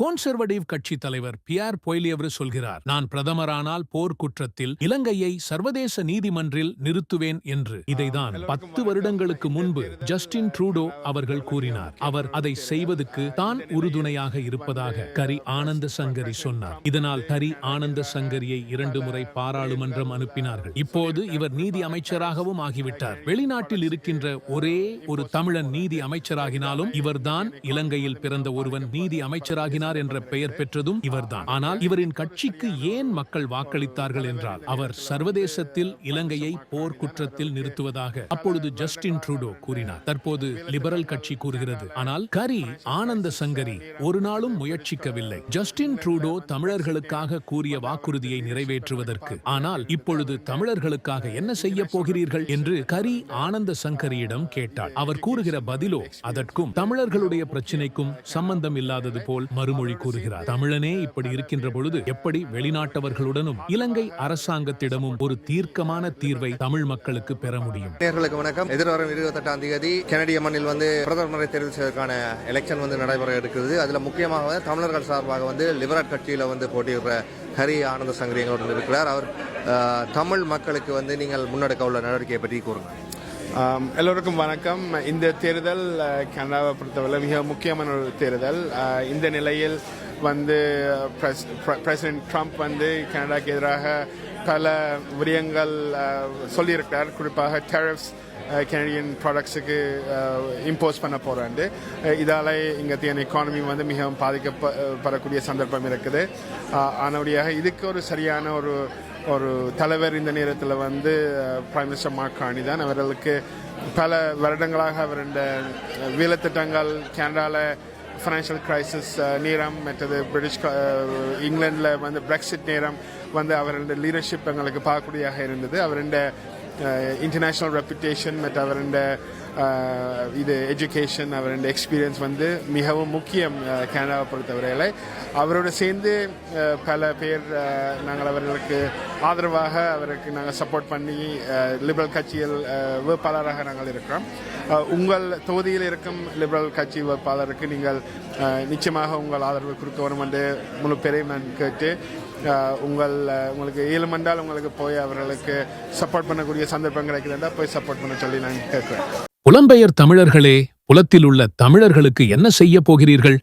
கோன்சர்வடிவ் கட்சி தலைவர் பியார் பொய்லியவர் சொல்கிறார் நான் பிரதமரானால் போர் குற்றத்தில் இலங்கையை சர்வதேச நீதிமன்றில் நிறுத்துவேன் என்று. இதைதான் பத்து வருடங்களுக்கு முன்பு ஜஸ்டின் ட்ரூடோ அவர்கள் கூறினார். அவர் அதை செய்வதற்கு தான் உறுதுணையாக இருப்பதாக கரி ஆனந்த சங்கரி சொன்னார். இதனால் கரி ஆனந்த சங்கரியை இரண்டு முறை பாராளுமன்றம் அனுப்பினார்கள். இப்போது இவர் நீதி அமைச்சராகவும் ஆகிவிட்டார். வெளிநாட்டில் இருக்கின்ற ஒரே ஒரு தமிழன் நீதி அமைச்சராகினாலும் இவர்தான் இலங்கையில் பிறந்த ஒருவன் நீதி அமைச்சராகினார். என்ற பெயர் பெற்றதும் இவர்தான். ஆனால் இவரின் கட்சிக்கு ஏன் மக்கள் வாக்களித்தார்கள் என்றால் அவர் சர்வதேசத்தில் இலங்கையை போர் குற்றத்தில் நிறுத்துவதாக அப்பொழுது ஜஸ்டின் ட்ரூடோ கூறினார். தற்போது லிபரல் கட்சி கூறுகிறது. ஆனால் கரி ஆனந்த சங்கரி ஒரு நாளும் முயற்சிக்கவில்லை. ஜஸ்டின் ட்ரூடோ தமிழர்களுக்காக கூறிய வாக்குறுதியை நிறைவேற்றுவதற்கு ஆனால் இப்பொழுது தமிழர்களுக்காக என்ன செய்ய போகிறீர்கள்? என்று கரி ஆனந்த சங்கரியிடம் கேட்டார் அவர் கூறுகிற பதிலோ அதற்கும் தமிழர்களுடைய பிரச்சினைக்கும் சம்பந்தம் இல்லாதது போல் மறுமொழி கூறுகிறார். தமிழனே இப்படி இருக்கின்ற பொழுது எப்படி வெளிநாட்டவர்களுடனும் இலங்கை அரசாங்கத்திடமும் ஒரு தீர்க்கமான தீர்வை தமிழ் மக்களுக்கு பெற முடியும்? நேர்களுக்கு வணக்கம். எதிர்வரும் இருபத்தெட்டாம் தேதி கனடிய மண்ணில் வந்து பிரதமரை தேர்வு செய்வதற்கான எலெக்ஷன் வந்து நடைபெற இருக்கிறது அதுல முக்கியமாக தமிழர்கள் சார்பாக வந்து லிபரல் கட்சியில வந்து போட்டியிடுற ஹரி ஆனந்த சங்கரி எங்களுடன் இருக்கிறார் அவர் தமிழ் மக்களுக்கு வந்து நீங்கள் முன்னெடுக்க உள்ள நடவடிக்கையை பற்றி கூறுங்க எல்லோருக்கும் வணக்கம். இந்த தேர்தல் கனடாவை பொறுத்தவரை மிக முக்கியமான ஒரு தேர்தல். இந்த நிலையில் வந்து பிரசிடென்ட் ட்ரம்ப் வந்து கனடாக்கு எதிராக பல விடயங்கள் சொல்லியிருக்கிறார். குறிப்பாக டெரிஃப்ஸ் கெனடியன் ப்ராடக்ட்ஸுக்கு இம்போஸ் பண்ண போகிறாண்டு இதால் இங்கத்திய எக்கானமி வந்து மிகவும் பாதிக்கப்படக்கூடிய சந்தர்ப்பம் இருக்குது. ஆனபடியாக இதுக்கு ஒரு சரியான ஒரு ஒரு தலைவர் இந்த நேரத்தில் வந்து பிரைம் மினிஸ்டர் மார்க் காணி தான். அவர்களுக்கு பல வருடங்களாக அவர் இந்த வேலைத்திட்டங்கள் கனடாவில் ஃபினான்ஷியல் கிரைசிஸ் நேரம் மற்றது பிரிட்டிஷ் இங்கிலாண்டில் uh, வந்து பிரெக்சிட் நேரம் வந்து அவருடைய லீடர்ஷிப் எங்களுக்கு பார்க்கக்கூடியதாக இருந்தது. அவருடைய இன்டர்நேஷ்னல் ரெப்புடேஷன் மற்ற அவருடைய இது எஜுகேஷன் அவருடைய எக்ஸ்பீரியன்ஸ் வந்து மிகவும் முக்கியம் கனடாவை பொறுத்தவரையில். அவரோட சேர்ந்து பல பேர் நாங்கள் அவர்களுக்கு ஆதரவாக அவருக்கு நாங்கள் சப்போர்ட் பண்ணி லிபரல் கட்சியில் வேட்பாளராக நாங்கள் இருக்கிறோம். உங்கள் தொகுதியில் இருக்கும் லிபரல் கட்சி வேட்பாளருக்கு நீங்கள் நிச்சயமாக உங்கள் ஆதரவு கொடுக்கணும் என்று முழு பேரையும் நான் கேட்டு உங்கள் உங்களுக்கு இயலுமென்றால் உங்களுக்கு போய் அவர்களுக்கு சப்போர்ட் பண்ணக்கூடிய சந்தர்ப்பம் கிடைக்குதுன்றா போய் சப்போர்ட் பண்ண சொல்லி நான் கேட்குறேன். புலம்பெயர் தமிழர்களே புலத்தில் உள்ள தமிழர்களுக்கு என்ன செய்ய போகிறீர்கள்?